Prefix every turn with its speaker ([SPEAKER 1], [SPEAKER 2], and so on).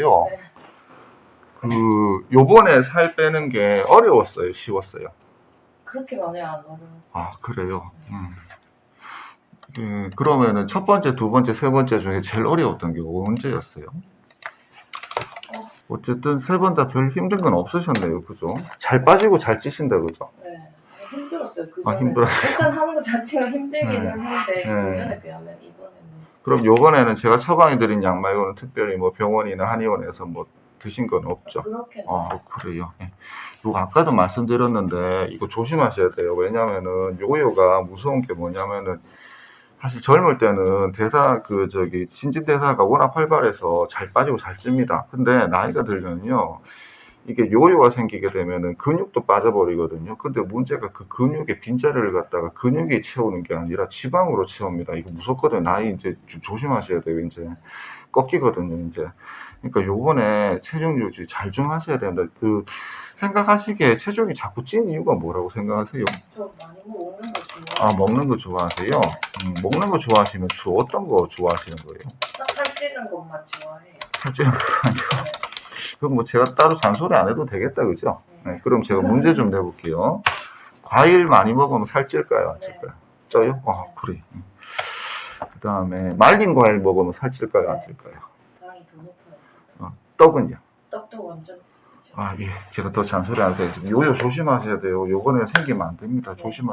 [SPEAKER 1] 네.
[SPEAKER 2] 그 요번에 살 빼는 게 어려웠어요, 쉬웠어요.
[SPEAKER 1] 그렇게 많이 안 어려웠어요.
[SPEAKER 2] 아 그래요. 음. 예, 그러면은 첫 번째, 두 번째, 세 번째 중에 제일 어려웠던 게 언제였어요?
[SPEAKER 1] 어.
[SPEAKER 2] 어쨌든 세 번 다 별 힘든 건 없으셨네요, 그죠? 잘 빠지고 잘 찌신다, 그죠?
[SPEAKER 1] 네. 힘들었어요. 그
[SPEAKER 2] 아,
[SPEAKER 1] 전에.
[SPEAKER 2] 힘들었어요.
[SPEAKER 1] 일단 하는 것 자체가 힘들기는
[SPEAKER 2] 네.
[SPEAKER 1] 한데
[SPEAKER 2] 네.
[SPEAKER 1] 그 전에 비하면 이번에는
[SPEAKER 2] 그럼 요번에는 제가 처방해드린 약 말고는 특별히 뭐 병원이나 한의원에서 뭐 드신 건 없죠?
[SPEAKER 1] 그렇게
[SPEAKER 2] 아, 그래요. 예. 요거 아까도 말씀드렸는데 이거 조심하셔야 돼요. 왜냐면은 요요가 무서운 게 뭐냐면은 사실 젊을 때는 대사 그 저기 신진 대사가 워낙 활발해서 잘 빠지고 잘 찝니다. 근데 나이가 들면요. 이게 요요가 생기게 되면은 근육도 빠져버리거든요. 근데 문제가 그 근육의 빈자리를 갖다가 근육이 채우는 게 아니라 지방으로 채웁니다. 이거 무섭거든요. 나이 이제 좀 조심하셔야 돼요. 이제 꺾이거든요. 이제. 그러니까 요번에 체중 유지 잘 좀 하셔야 됩니다. 그 생각하시기에 체중이 자꾸 찐 이유가 뭐라고 생각하세요?
[SPEAKER 1] 저 많이 먹는 거 좋아.
[SPEAKER 2] 아 먹는 거 좋아하세요? 음, 먹는 거 좋아하시면 주로 어떤 거 좋아하시는 거예요?
[SPEAKER 1] 딱 살찌는 것만 좋아해요.
[SPEAKER 2] 살찌는 거 아니요? 그럼 뭐 제가 따로 잔소리 안 해도 되겠다 그죠? 네, 그럼 제가 문제 좀 내볼게요. 과일 많이 먹으면 살찔까요? 안 찔까요? 쪄요? 아 그래. 그 다음에 말린 과일 먹으면 살찔까요? 안 찔까요?
[SPEAKER 1] 당이 더 높아졌어.
[SPEAKER 2] 떡은요?
[SPEAKER 1] 떡도 완전.
[SPEAKER 2] 아, 예. 제가 더 잔소리 안 해요. 요요 조심하셔야 돼요. 요거는 생기면 안 됩니다. 조심하셔야